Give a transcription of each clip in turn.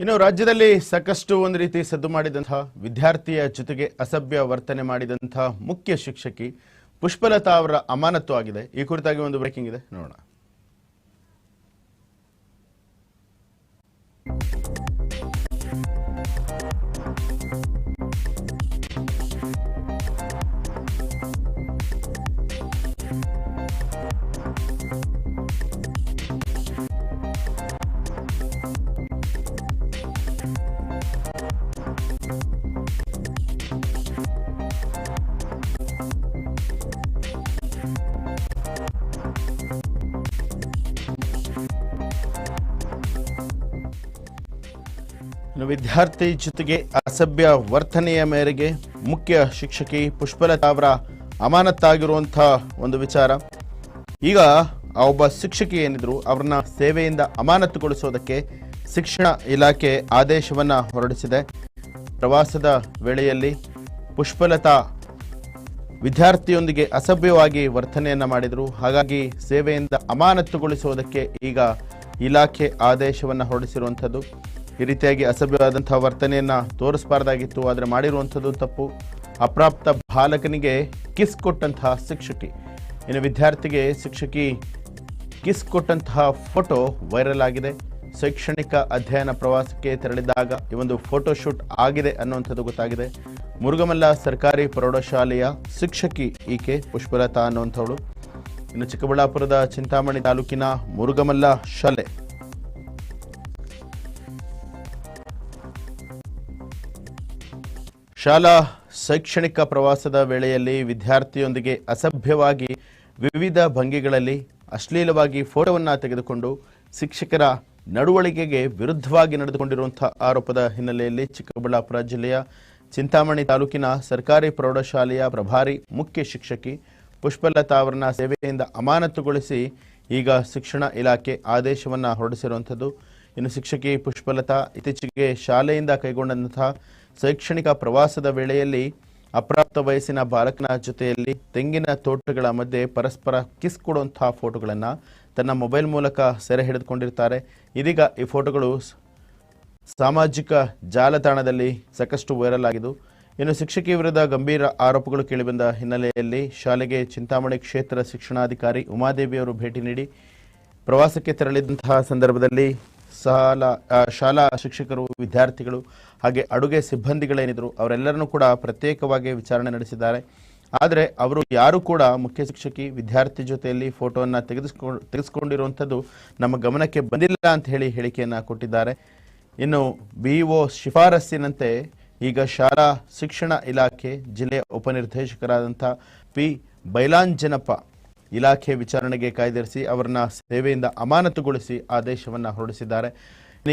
ಇನ್ನು ರಾಜ್ಯದಲ್ಲಿ ಸಾಕಷ್ಟು ಒಂದು ರೀತಿ ಸದ್ದು ಮಾಡಿದಂತಹ ವಿದ್ಯಾರ್ಥಿಯ ಜೊತೆಗೆ ಅಸಭ್ಯ ವರ್ತನೆ ಮಾಡಿದಂತಹ ಮುಖ್ಯ ಶಿಕ್ಷಕಿ ಪುಷ್ಪಲತಾ ಅವರ ಅಮಾನತು ಆಗಿದೆ. ಈ ಕುರಿತಾಗಿ ಒಂದು ಬ್ರೇಕಿಂಗ್ ಇದೆ. ನೋಡೋಣ. ವಿದ್ಯಾರ್ಥಿ ಜೊತೆಗೆ ಅಸಭ್ಯ ವರ್ತನೆಯ ಮೇರೆಗೆ ಮುಖ್ಯ ಶಿಕ್ಷಕಿ ಪುಷ್ಪಲತಾ ಅವರ ಅಮಾನತ್ತಾಗಿರುವಂತಹ ಒಂದು ವಿಚಾರ. ಈಗ ಆ ಒಬ್ಬ ಶಿಕ್ಷಕಿ ಏನಿದ್ರು ಅವ್ರನ್ನ ಸೇವೆಯಿಂದ ಅಮಾನತುಗೊಳಿಸೋದಕ್ಕೆ ಶಿಕ್ಷಣ ಇಲಾಖೆ ಆದೇಶವನ್ನ ಹೊರಡಿಸಿದೆ. ಪ್ರವಾಸದ ವೇಳೆಯಲ್ಲಿ ಪುಷ್ಪಲತಾ ವಿದ್ಯಾರ್ಥಿಯೊಂದಿಗೆ ಅಸಭ್ಯವಾಗಿ ವರ್ತನೆಯನ್ನ ಮಾಡಿದರು. ಹಾಗಾಗಿ ಸೇವೆಯಿಂದ ಅಮಾನತುಗೊಳಿಸುವುದಕ್ಕೆ ಈಗ ಇಲಾಖೆ ಆದೇಶವನ್ನ ಹೊರಡಿಸಿರುವಂಥದ್ದು. ಈ ರೀತಿಯಾಗಿ ಅಸಭ್ಯವಾದಂಥ ವರ್ತನೆಯನ್ನ ತೋರಿಸಬಾರ್ದಾಗಿತ್ತು. ಆದರೆ ಮಾಡಿರುವಂಥದ್ದು ತಪ್ಪು. ಅಪ್ರಾಪ್ತ ಬಾಲಕನಿಗೆ ಕಿಸ್ ಕೊಟ್ಟಂತಹ ಶಿಕ್ಷಕಿ. ಇನ್ನು ವಿದ್ಯಾರ್ಥಿಗೆ ಶಿಕ್ಷಕಿ ಕಿಸ್ ಕೊಟ್ಟಂತಹ ಫೋಟೋ ವೈರಲ್ ಆಗಿದೆ. ಶೈಕ್ಷಣಿಕ ಅಧ್ಯಯನ ಪ್ರವಾಸಕ್ಕೆ ತೆರಳಿದಾಗ ಈ ಒಂದು ಫೋಟೋ ಶೂಟ್ ಆಗಿದೆ ಅನ್ನುವಂಥದ್ದು ಗೊತ್ತಾಗಿದೆ. ಮುರುಗಮಲ್ಲ ಸರ್ಕಾರಿ ಪ್ರೌಢಶಾಲೆಯ ಶಿಕ್ಷಕಿ ಈಕೆ ಪುಷ್ಪಲತಾ ಅನ್ನುವಂಥವಳು. ಇನ್ನು ಚಿಕ್ಕಬಳ್ಳಾಪುರದ ಚಿಂತಾಮಣಿ ತಾಲೂಕಿನ ಮುರುಗಮಲ್ಲ ಶಾಲೆ. ಶಾಲಾ ಶೈಕ್ಷಣಿಕ ಪ್ರವಾಸದ ವೇಳೆಯಲ್ಲಿ ವಿದ್ಯಾರ್ಥಿಯೊಂದಿಗೆ ಅಸಭ್ಯವಾಗಿ ವಿವಿಧ ಭಂಗಿಗಳಲ್ಲಿ ಅಶ್ಲೀಲವಾಗಿ ಫೋಟೋವನ್ನು ತೆಗೆದುಕೊಂಡು ಶಿಕ್ಷಕರ ನಡವಳಿಕೆಗೆ ವಿರುದ್ಧವಾಗಿ ನಡೆದುಕೊಂಡಿರುವಂಥ ಆರೋಪದ ಹಿನ್ನೆಲೆಯಲ್ಲಿ ಚಿಕ್ಕಬಳ್ಳಾಪುರ ಜಿಲ್ಲೆಯ ಚಿಂತಾಮಣಿ ತಾಲೂಕಿನ ಸರ್ಕಾರಿ ಪ್ರೌಢಶಾಲೆಯ ಪ್ರಭಾರಿ ಮುಖ್ಯ ಶಿಕ್ಷಕಿ ಪುಷ್ಪಲತಾ ಅವರನ್ನ ಸೇವೆಯಿಂದ ಅಮಾನತುಗೊಳಿಸಿ ಈಗ ಶಿಕ್ಷಣ ಇಲಾಖೆ ಆದೇಶವನ್ನು ಹೊರಡಿಸಿರುವಂಥದ್ದು. ಇನ್ನು ಶಿಕ್ಷಕಿ ಪುಷ್ಪಲತಾ ಇತ್ತೀಚೆಗೆ ಶಾಲೆಯಿಂದ ಕೈಗೊಂಡಂತಹ ಶೈಕ್ಷಣಿಕ ಪ್ರವಾಸದ ವೇಳೆಯಲ್ಲಿ ಅಪ್ರಾಪ್ತ ವಯಸ್ಸಿನ ಬಾಲಕನ ಜೊತೆಯಲ್ಲಿ ತೆಂಗಿನ ತೋಟಗಳ ಮಧ್ಯೆ ಪರಸ್ಪರ ಕಿಸ್ ಕೊಡುವಂತಹ ಫೋಟೋಗಳನ್ನು ತನ್ನ ಮೊಬೈಲ್ ಮೂಲಕ ಸೆರೆ ಹಿಡಿದುಕೊಂಡಿರ್ತಾರೆ. ಇದೀಗ ಈ ಫೋಟೋಗಳು ಸಾಮಾಜಿಕ ಜಾಲತಾಣದಲ್ಲಿ ಸಾಕಷ್ಟು ವೈರಲ್ ಆಗಿದ್ದು, ಇನ್ನು ಶಿಕ್ಷಕಿ ವಿರುದ್ಧ ಗಂಭೀರ ಆರೋಪಗಳು ಕೇಳಿಬಂದ ಹಿನ್ನೆಲೆಯಲ್ಲಿ ಶಾಲೆಗೆ ಚಿಂತಾಮಣಿ ಕ್ಷೇತ್ರ ಶಿಕ್ಷಣಾಧಿಕಾರಿ ಉಮಾದೇವಿಯವರು ಭೇಟಿ ನೀಡಿ ಪ್ರವಾಸಕ್ಕೆ ತೆರಳಿದಂತಹ ಸಂದರ್ಭದಲ್ಲಿ ಶಾಲಾ ಶಾಲಾ ಶಿಕ್ಷಕರು, ವಿದ್ಯಾರ್ಥಿಗಳು, ಹಾಗೆ ಅಡುಗೆ ಸಿಬ್ಬಂದಿಗಳೇನಿದ್ರು, ಅವರೆಲ್ಲರನ್ನೂ ಕೂಡ ಪ್ರತ್ಯೇಕವಾಗಿ ವಿಚಾರಣೆ ನಡೆಸಿದ್ದಾರೆ. ಆದರೆ ಅವರು ಯಾರು ಕೂಡ ಮುಖ್ಯ ಶಿಕ್ಷಕಿ, ವಿದ್ಯಾರ್ಥಿ ಜೊತೆಯಲ್ಲಿ ಫೋಟೋವನ್ನು ತೆಗೆದುಕೊಂಡು ತೆಗೆದುಕೊಂಡಿರುವಂಥದ್ದು ನಮ್ಮ ಗಮನಕ್ಕೆ ಬಂದಿಲ್ಲ ಅಂತ ಹೇಳಿ ಹೇಳಿಕೆಯನ್ನು ಕೊಟ್ಟಿದ್ದಾರೆ. ಇನ್ನು ಬಿ ಒ ಶಿಫಾರಸ್ಸಿನಂತೆ ಈಗ ಶಾಲಾ ಶಿಕ್ಷಣ ಇಲಾಖೆ ಜಿಲ್ಲೆಯ ಉಪನಿರ್ದೇಶಕರಾದಂಥ ಪಿ ಬೈಲಾಂಜನಪ್ಪ ಇಲಾಖೆ ವಿಚಾರಣೆಗೆ ಕಾಯ್ದಿರಿಸಿ ಅವರನ್ನ ಸೇವೆಯಿಂದ ಅಮಾನತುಗೊಳಿಸಿ ಆದೇಶವನ್ನ ಹೊರಡಿಸಿದ್ದಾರೆ.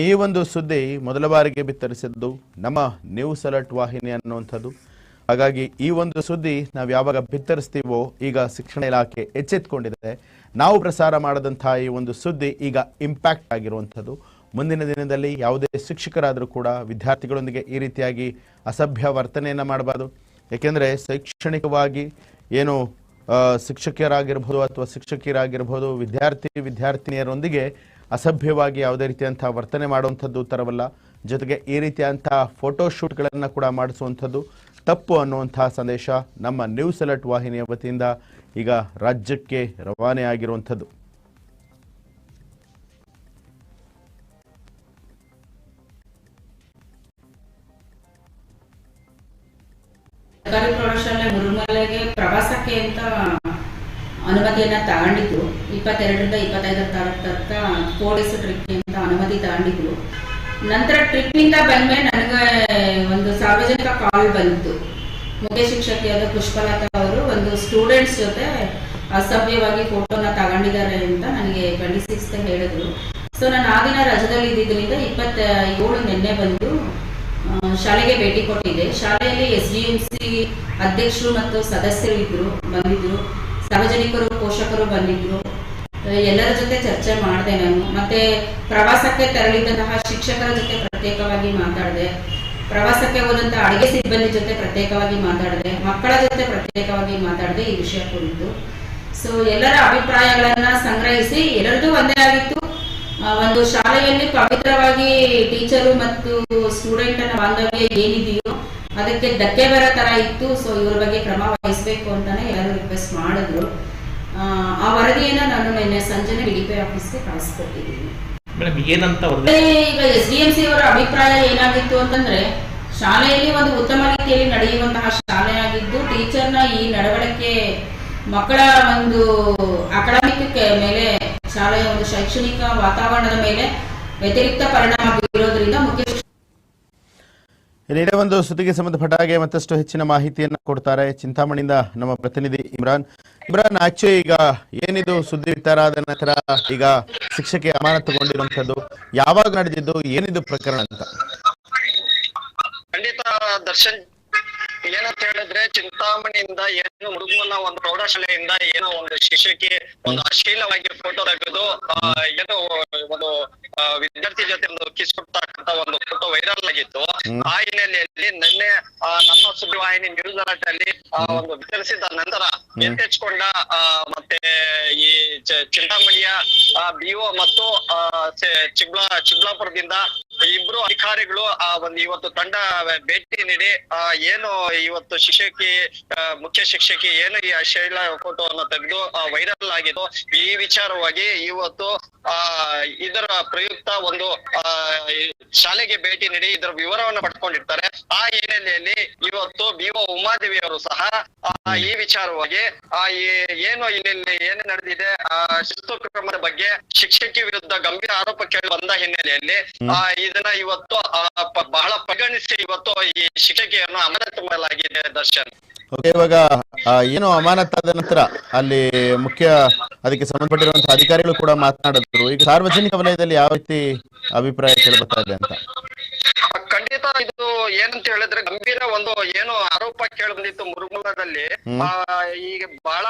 ಈ ಒಂದು ಸುದ್ದಿ ಮೊದಲ ಬಾರಿಗೆ ಬಿತ್ತರಿಸಿದ್ದು ನಮ್ಮ ನ್ಯೂಸ್ ಅಲರ್ಟ್ ವಾಹಿನಿ ಅನ್ನುವಂಥದ್ದು. ಹಾಗಾಗಿ ಈ ಒಂದು ಸುದ್ದಿ ನಾವು ಯಾವಾಗ ಬಿತ್ತರಿಸ್ತೀವೋ ಈಗ ಶಿಕ್ಷಣ ಇಲಾಖೆ ಎಚ್ಚೆತ್ಕೊಂಡಿದೆ. ನಾವು ಪ್ರಸಾರ ಮಾಡದಂತಹ ಈ ಒಂದು ಸುದ್ದಿ ಈಗ ಇಂಪ್ಯಾಕ್ಟ್ ಆಗಿರುವಂಥದ್ದು. ಮುಂದಿನ ದಿನದಲ್ಲಿ ಯಾವುದೇ ಶಿಕ್ಷಕರಾದರೂ ಕೂಡ ವಿದ್ಯಾರ್ಥಿಗಳೊಂದಿಗೆ ಈ ರೀತಿಯಾಗಿ ಅಸಭ್ಯ ವರ್ತನೆಯನ್ನು ಮಾಡಬಾರ್ದು. ಏಕೆಂದರೆ ಶೈಕ್ಷಣಿಕವಾಗಿ ಏನು ಆ, ಶಿಕ್ಷಕರಾಗಿರ್ಬೋದು ಅಥವಾ ಶಿಕ್ಷಕಿಯರಾಗಿರ್ಬೋದು ವಿದ್ಯಾರ್ಥಿ ವಿದ್ಯಾರ್ಥಿನಿಯರೊಂದಿಗೆ ಅಸಭ್ಯವಾಗಿ ಯಾವುದೇ ರೀತಿಯಂಥ ವರ್ತನೆ ಮಾಡುವಂಥದ್ದು ತರವಲ್ಲ ಜೊತೆಗೆ ಈ ರೀತಿಯಂಥ ಫೋಟೋಶೂಟ್ಗಳನ್ನು ಕೂಡ ಮಾಡಿಸುವಂಥದ್ದು ತಪ್ಪು ಅನ್ನುವಂಥ ಸಂದೇಶ ನಮ್ಮ ನ್ಯೂಸ್ ಅಲರ್ಟ್ ವಾಹಿನಿಯ ವತಿಯಿಂದ ಈಗ ರಾಜ್ಯಕ್ಕೆ ರವಾನೆ ಆಗಿರುವಂಥದ್ದು ಪ್ರವಾಸಕ್ಕೆ ಅಂತ ಅನುಮತಿಯನ್ನ ತಗೊಂಡಿದ್ರು. ಇಪ್ಪತ್ತೆರಡರಿಂದ ಇಪ್ಪತ್ತೈದರ ತಾರೀಕು ಫೋರ್ ಡೇಸ್ ಟ್ರಿಪ್ ಅಂತ ಅನುಮತಿ ತಗೊಂಡಿದ್ರು. ನಂತರ ಟ್ರಿಪ್ ಇಂದ ಬಂದ್ಮೇಲೆ ನನಗೆ ಒಂದು ಸಾರ್ವಜನಿಕ ಕಾಲ್ ಬಂತು. ಮುಖ್ಯ ಶಿಕ್ಷಕಿಯಾದ ಪುಷ್ಪಲತಾ ಅವರು ಒಂದು ಸ್ಟೂಡೆಂಟ್ಸ್ ಜೊತೆ ಅಸಭ್ಯವಾಗಿ ಫೋಟೋನ ತಗೊಂಡಿದ್ದಾರೆ ಅಂತ ನನಗೆ ಟ್ವೆಂಟಿ ಹೇಳಿದ್ರು. ಸೊ, ನಾನು ಆ ದಿನ ರಜದಲ್ಲಿ ಇದ್ದಿದ್ದರಿಂದ ಇಪ್ಪತ್ತ ಏಳು ನಿನ್ನೆ ಬಂದು ಶಾಲೆಗೆ ಭೇಟಿ ಕೊಟ್ಟಿದ್ದೆ ಶಾಲೆಯಲ್ಲಿ ಎಸ್ ಡಿ ಎಂ ಸಿ ಅಧ್ಯಕ್ಷರು ಮತ್ತು ಸದಸ್ಯರು ಇದ್ರು, ಬಂದಿದ್ರು. ಸಾರ್ವಜನಿಕರು, ಪೋಷಕರು ಬಂದಿದ್ರು. ಎಲ್ಲರ ಜೊತೆ ಚರ್ಚೆ ಮಾಡಿದೆ ನಾನು. ಮತ್ತೆ ಪ್ರವಾಸಕ್ಕೆ ತೆರಳಿದಂತಹ ಶಿಕ್ಷಕರ ಜೊತೆ ಪ್ರತ್ಯೇಕವಾಗಿ ಮಾತಾಡಿದೆ. ಪ್ರವಾಸಕ್ಕೆ ಹೋದಂತ ಅಡಿಗೆ ಸಿಬ್ಬಂದಿ ಜೊತೆ ಪ್ರತ್ಯೇಕವಾಗಿ ಮಾತಾಡಿದೆ. ಮಕ್ಕಳ ಜೊತೆ ಪ್ರತ್ಯೇಕವಾಗಿ ಮಾತಾಡಿದೆ ಈ ವಿಷಯ ಕುರಿತು. ಸೊ ಎಲ್ಲರ ಅಭಿಪ್ರಾಯಗಳನ್ನ ಸಂಗ್ರಹಿಸಿ ಎಲ್ಲರದ್ದು ಒಂದೇ ಆಗಿತ್ತು. ಒಂದು ಶಾಲೆಯಲ್ಲಿ ಪವಿತ್ರವಾಗಿ ಟೀಚರು ಮತ್ತು ಸ್ಟೂಡೆಂಟ್ನ ಬಾಂಧವ್ಯ ಏನಿದೆಯೋ ಅದಕ್ಕೆ ಧಕ್ಕೆ ಬರೋ ತರ ಇತ್ತು. ಸೊ ಇವ್ರ ಬಗ್ಗೆ ಕ್ರಮ ವಹಿಸಬೇಕು ಅಂತಾನೆ ಎಲ್ಲರೂ ರಿಕ್ವೆಸ್ಟ್ ಮಾಡಿದ್ರು. ಆ, ವರದಿಯನ್ನ ನಾನು ನಿನ್ನೆ ಸಂಜೆನೆ ಡಿ ಪಿ ಆಫೀಸ್ಗೆ ಕಳಿಸ್ಕೊಟ್ಟಿದ್ದೀನಿ. ಏನಂತ ಈಗ ಎಸ್ ಡಿ ಎಂ ಸಿ ಅವರ ಅಭಿಪ್ರಾಯ ಏನಾಗಿತ್ತು ಅಂತಂದ್ರೆ ಶಾಲೆಯಲ್ಲಿ ಒಂದು ಉತ್ತಮ ರೀತಿಯಲ್ಲಿ ನಡೆಯುವಂತಹ ಶಾಲೆ ಆಗಿದ್ದು ಟೀಚರ್ನ ಈ ನಡವಳಿಕೆ ಮಕ್ಕಳ ಒಂದು ಅಕಾಡೆಮಿಕ್ ಮೇಲೆ ಶಾಲೆಯ ಒಂದು ಶೈಕ್ಷಣಿಕ ವಾತಾವರಣದ ಮೇಲೆ ವ್ಯತಿರಿಕ್ತ ಪರಿಣಾಮ ಬೀರೋದ್ರಿಂದ ಮುಖ್ಯ ಇದೇ ಒಂದು ಸುದ್ದಿಗೆ ಸಂಬಂಧಪಟ್ಟ ಹಾಗೆ ಮತ್ತಷ್ಟು ಹೆಚ್ಚಿನ ಮಾಹಿತಿಯನ್ನು ಕೊಡ್ತಾರೆ ಚಿಂತಾಮಣಿಯಿಂದ ನಮ್ಮ ಪ್ರತಿನಿಧಿ ಇಮ್ರಾನ್. ಇಮ್ರಾನ್ ಆಕ್ಚುಲಿ ಈಗ ಏನಿದು ಸುದ್ದಿ ವಿಚಾರ ಆದ ನಂತರ ಈಗ ಶಿಕ್ಷಕಿ ಅಮಾನತುಗೊಂಡಿರುವಂತದ್ದು ಯಾವಾಗ ನಡೆದಿದ್ದು ಏನಿದು ಪ್ರಕರಣ ಅಂತ? ಖಂಡಿತ ದರ್ಶನ್ ಏನಂತ ಹೇಳಿದ್ರೆ ಚಿಂತಾಮಣಿಯಿಂದ ಏನು ಮುಡುಗುಮಲ್ಲ ಒಂದು ಪ್ರೌಢಶಾಲೆಯಿಂದ ಏನೋ ಒಂದು ಶಿಕ್ಷಕಿ ಒಂದು ಅಶ್ಲೀಲವಾಗಿ ಫೋಟೋ ತೆಗೆದು ಏನೋ ಒಂದು ವಿದ್ಯಾರ್ಥಿ ಜೊತೆ ಒಂದು ಕಿಸ್ ಕೊಡ್ತಕ್ಕಂತ ಒಂದು ಫೋಟೋ ವೈರಲ್ ಆಗಿತ್ತು. ಆ ಹಿನ್ನೆಲೆಯಲ್ಲಿ ನಿನ್ನೆ ಆ, ನಮ್ಮ ಸುದ್ದಿವಾಹಿನಿ ನ್ಯೂಸ್ ಅಲರ್ಟ್ ಅಲ್ಲಿ ಒಂದು ವಿತರಿಸಿದ ನಂತರ ಎತ್ತೆಚ್ಕೊಂಡ ಆ, ಮತ್ತೆ ಈ ಚಿಂತಾಮಣಿಯ ಬಿಒ ಮತ್ತು ಚಿಬ್ಲಾ ಚಿಬ್ಲಾಪುರದಿಂದ ಇಬ್ರು ಅಧಿಕಾರಿಗಳು ಆ ಒಂದು ಇವತ್ತು ತಂಡ ಭೇಟಿ ನೀಡಿ ಆ, ಏನು ಇವತ್ತು ಶಿಕ್ಷಕಿ ಮುಖ್ಯ ಶಿಕ್ಷಕಿ ಏನು ಈ ಶೈಲ ಫೋಟೋವನ್ನು ತೆಗೆದು ವೈರಲ್ ಆಗಿದ್ದು ಈ ವಿಚಾರವಾಗಿ ಇವತ್ತು ಆ ಇದರ ಪ್ರಯುಕ್ತ ಒಂದು ಆ ಶಾಲೆಗೆ ಭೇಟಿ ನೀಡಿ ಇದರ ವಿವರವನ್ನು ಪಡ್ಕೊಂಡಿರ್ತಾರೆ. ಆ ಹಿನ್ನೆಲೆಯಲ್ಲಿ ಇವತ್ತು ಬಿಒ ಉಮಾದೇವಿ ಅವರು ಸಹ ಆ, ಈ ವಿಚಾರವಾಗಿ ಆ ಏನು ಇಲ್ಲಿ ಏನು ನಡೆದಿದೆ ಆ ಶಿಸ್ತು ಕ್ರಮದ ಬಗ್ಗೆ ಶಿಕ್ಷಕಿ ವಿರುದ್ಧ ಗಂಭೀರ ಆರೋಪ ಕೇಳಿ ಬಂದ ಹಿನ್ನೆಲೆಯಲ್ಲಿ ಆ ಇದನ್ನ ಇವತ್ತು ಬಹಳ ಪರಿಗಣಿಸಿ ಇವತ್ತು ಈ ಶಿಕ್ಷಕಿಯನ್ನು ಅಮಾನತು ಮಾಡಲಾಗಿದೆ ದರ್ಶನ್. ಇವಾಗ ಏನು ಅಮಾನತಾದ ನಂತರ ಅಲ್ಲಿ ಮುಖ್ಯ ಅದಕ್ಕೆ ಸಂಬಂಧಪಟ್ಟಿರುವಂತಹ ಅಧಿಕಾರಿಗಳು ಕೂಡ ಮಾತನಾಡಿದ್ರು. ಈಗ ಸಾರ್ವಜನಿಕ ವಲಯದಲ್ಲಿ ಯಾವ ರೀತಿ ಅಭಿಪ್ರಾಯ ಕೇಳಿ ಬರ್ತಾ ಇದೆ ಅಂತ? ಇದು ಏನಂತ ಹೇಳಿದ್ರೆ ಗಂಭೀರ ಒಂದು ಏನು ಆರೋಪ ಕೇಳಿ ಬಂದಿತ್ತು ಮುರುಮುಲದಲ್ಲಿ ಆ ಈಗ ಬಹಳ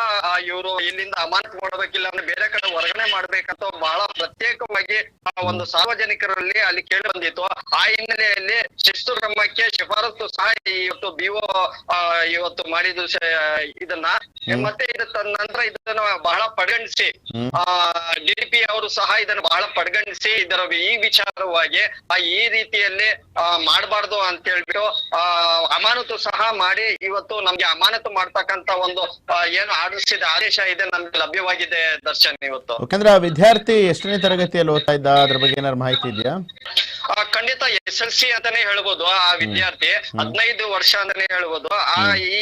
ಇವರು ಇಲ್ಲಿಂದ ಅಮಾನತ್ ಮಾಡಬೇಕಿಲ್ಲ ಅಂದ್ರೆ ಬೇರೆ ಕಡೆ ಹೊರಗಡೆ ಮಾಡ್ಬೇಕಂತ ಬಹಳ ಪ್ರತ್ಯೇಕವಾಗಿ ಒಂದು ಸಾರ್ವಜನಿಕರಲ್ಲಿ ಅಲ್ಲಿ ಕೇಳಿ ಬಂದಿತ್ತು. ಆ ಹಿನ್ನೆಲೆಯಲ್ಲಿ ಶಿಸ್ತು ಕ್ರಮಕ್ಕೆ ಶಿಫಾರಸು ಸಹ ಇವತ್ತು ಬಿಒ ಇವತ್ತು ಮಾಡಿದ ಇದನ್ನ. ಮತ್ತೆ ಇದು ನಂತರ ಇದನ್ನ ಬಹಳ ಪಡಗಣಿಸಿ. ಆ ಡಿಡಿಪಿ ಅವರು ಸಹ ಇದನ್ನ ಬಹಳ ಪಡಗಣಿಸಿ ಇದರ ಈ ವಿಚಾರವಾಗಿ ಆ ಈ ರೀತಿಯಲ್ಲಿ ಆ ಮಾಡಬಾರ್ದು ಅಂತ ಹೇಳ್ಬಿಟ್ಟು ಆ, ಅಮಾನತು ಸಹ ಮಾಡಿ ಇವತ್ತು ನಮ್ಗೆ ಅಮಾನತು ಮಾಡ್ತಕ್ಕಂತ ಒಂದು ಏನು ಆದೇಶಿದ ಆದೇಶ ಇದೆ, ನಮ್ಗೆ ಲಭ್ಯವಾಗಿದೆ ದರ್ಶನ್ ಇವತ್ತು. ಯಾಕಂದ್ರೆ ಆ ವಿದ್ಯಾರ್ಥಿ ಎಷ್ಟನೇ ತರಗತಿಯಲ್ಲಿ ಓದ್ತಾ ಇದ್ದ, ಅದ್ರ ಬಗ್ಗೆ ಏನಾದ್ರು ಮಾಹಿತಿ ಇದೆಯಾ? ಖಂಡಿತ ಎಸ್ ಎಲ್ ಸಿ ಅಂತಾನೆ ಹೇಳ್ಬೋದು ಆ ವಿದ್ಯಾರ್ಥಿ ಹದಿನೈದು ವರ್ಷ ಅಂತಾನೆ ಹೇಳ್ಬೋದು. ಆ ಈ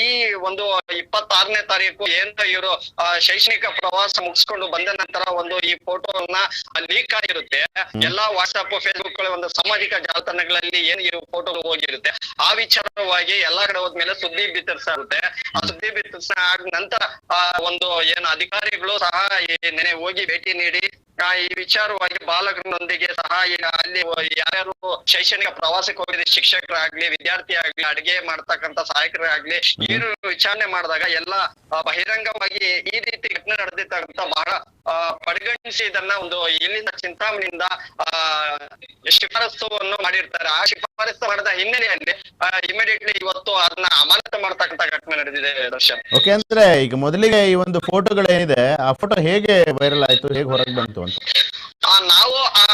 ಒಂದು ಇಪ್ಪತ್ತಾರನೇ ತಾರೀಕು ಏನ್ ಇವರು ಶೈಕ್ಷಣಿಕ ಪ್ರವಾಸ ಮುಗಿಸ್ಕೊಂಡು ಬಂದ ನಂತರ ಒಂದು ಈ ಫೋಟೋವನ್ನ ಲೀಕ್ ಆಗಿರುತ್ತೆ. ಎಲ್ಲಾ ವಾಟ್ಸ್ಆಪ್ ಫೇಸ್ಬುಕ್ ಒಂದು ಸಾಮಾಜಿಕ ಜಾಲತಾಣಗಳಲ್ಲಿ ಏನ್ ಈ ಫೋಟೋ ಹೋಗಿರುತ್ತೆ. ಆ ವಿಚಾರವಾಗಿ ಎಲ್ಲಾ ಕಡೆ ಹೋದ್ಮೇಲೆ ಸುದ್ದಿ ಬಿತ್ತರಿಸಾಗುತ್ತೆ. ಆ ಸುದ್ದಿ ಬಿತ್ತರಿಸ ಆದ ನಂತರ ಆ ಒಂದು ಏನು ಅಧಿಕಾರಿಗಳು ಸಹ ನೆನೆ ಹೋಗಿ ಭೇಟಿ ನೀಡಿ ಈ ವಿಚಾರವಾಗಿ ಬಾಲಕರೊಂದಿಗೆ ಸಹ ಈಗ ಅಲ್ಲಿ ಯಾರ್ಯಾರು ಶೈಕ್ಷಣಿಕ ಪ್ರವಾಸಕ್ಕೆ ಹೋಗಿದ ಶಿಕ್ಷಕರಾಗ್ಲಿ ವಿದ್ಯಾರ್ಥಿ ಆಗ್ಲಿ ಅಡಿಗೆ ಮಾಡ್ತಕ್ಕಂತ ಸಹಾಯಕರಾಗ್ಲಿ ವಿಚಾರಣೆ ಮಾಡಿದಾಗ ಎಲ್ಲ ಬಹಿರಂಗವಾಗಿ ಈ ರೀತಿ ಘಟನೆ ನಡೆದಿರ್ತಕ್ಕಂತ ಬಹಳ ಪರಿಗಣಿಸಿ ಇದನ್ನ ಒಂದು ಇಲ್ಲಿನ ಚಿಂತಾಮಣಿಯಿಂದ, ಆ ಶಿಫಾರಸುವನ್ನು ಮಾಡಿರ್ತಾರೆ. ಆ ಶಿಫಾರಸು ಮಾಡಿದ ಹಿನ್ನೆಲೆಯಲ್ಲಿ ಇಮಿಡಿಯೇಟ್ಲಿ ಇವತ್ತು ಅದನ್ನ ಅಮಾನತು ಮಾಡ್ತಕ್ಕಂತ ಘಟನೆ ನಡೆದಿದೆ ದರ್ಶನ್. ಓಕೆ, ಅಂದ್ರೆ ಈಗ ಮೊದಲಿಗೆ ಈ ಒಂದು ಫೋಟೋಗಳೇನಿದೆ ಆ ಫೋಟೋ ಹೇಗೆ ವೈರಲ್ ಆಯ್ತು, ಹೇಗೆ ಹೊರಗೆ ಬಂತು? ಅಂತ. ಆ, ನಾವು ಆ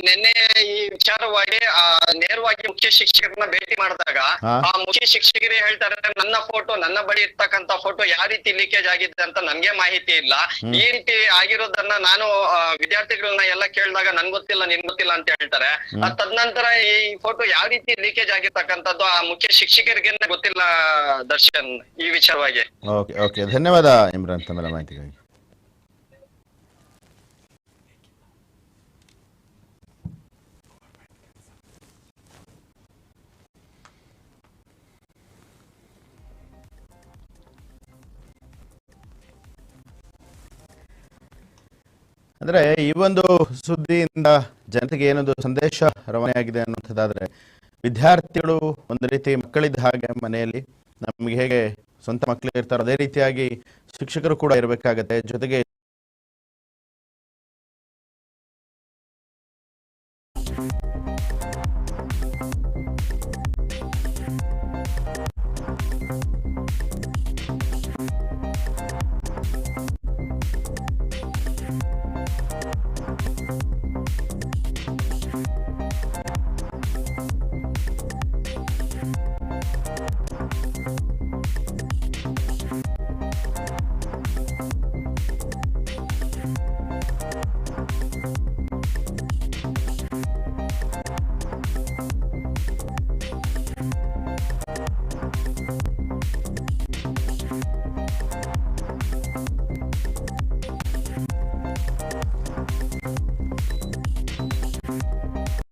ನಿನ್ನೆ ಈ ವಿಚಾರವಾಗಿ ಆ ನೇರವಾಗಿ ಮುಖ್ಯ ಶಿಕ್ಷಕರನ್ನ ಭೇಟಿ ಮಾಡಿದಾಗ ಆ ಮುಖ್ಯ ಶಿಕ್ಷಕರೇ ಹೇಳ್ತಾರೆ ನನ್ನ ಫೋಟೋ ನನ್ನ ಬಳಿ ಇರ್ತಕ್ಕಂತ ಫೋಟೋ ಯಾವ ರೀತಿ ಲೀಕೇಜ್ ಆಗಿದೆ ಅಂತ ನನ್ಗೆ ಮಾಹಿತಿ ಇಲ್ಲ. ಈ ರೀತಿ ಆಗಿರೋದನ್ನ ನಾನು ವಿದ್ಯಾರ್ಥಿಗಳನ್ನ ಎಲ್ಲ ಕೇಳಿದಾಗ ನನ್ ಗೊತ್ತಿಲ್ಲ ನಿನ್ ಗೊತ್ತಿಲ್ಲ ಅಂತ ಹೇಳ್ತಾರೆ. ತದನಂತರ ಈ ಫೋಟೋ ಯಾವ ರೀತಿ ಲೀಕೇಜ್ ಆಗಿರ್ತಕ್ಕಂಥದ್ದು ಆ ಮುಖ್ಯ ಶಿಕ್ಷಕರಿಗೆ ಗೊತ್ತಿಲ್ಲ ದರ್ಶನ್ ಈ ವಿಚಾರವಾಗಿ. Okay okay. ಧನ್ಯವಾದ ಇಮ್ರಾನ್ ತಮ್ಮ ಮಾಹಿತಿಗಾಗಿ. ಅಂದ್ರೆ ಈ ಒಂದು ಸುದ್ದಿಯಿಂದ ಜನತೆಗೆ ಏನೊಂದು ಸಂದೇಶ ರವಾನೆಯಾಗಿದೆ ಅನ್ನೋಂಥದ್ದಾದರೆ ವಿದ್ಯಾರ್ಥಿಗಳು ಒಂದು ರೀತಿ ಮಕ್ಕಳಿದ್ದ ಹಾಗೆ ಮನೆಯಲ್ಲಿ, ನಮಗೆ ಹೇಗೆ ಸ್ವಂತ ಮಕ್ಕಳು ಇರ್ತಾರೋ ಅದೇ ರೀತಿಯಾಗಿ ಶಿಕ್ಷಕರು ಕೂಡ ಇರಬೇಕಾಗತ್ತೆ. ಜೊತೆಗೆ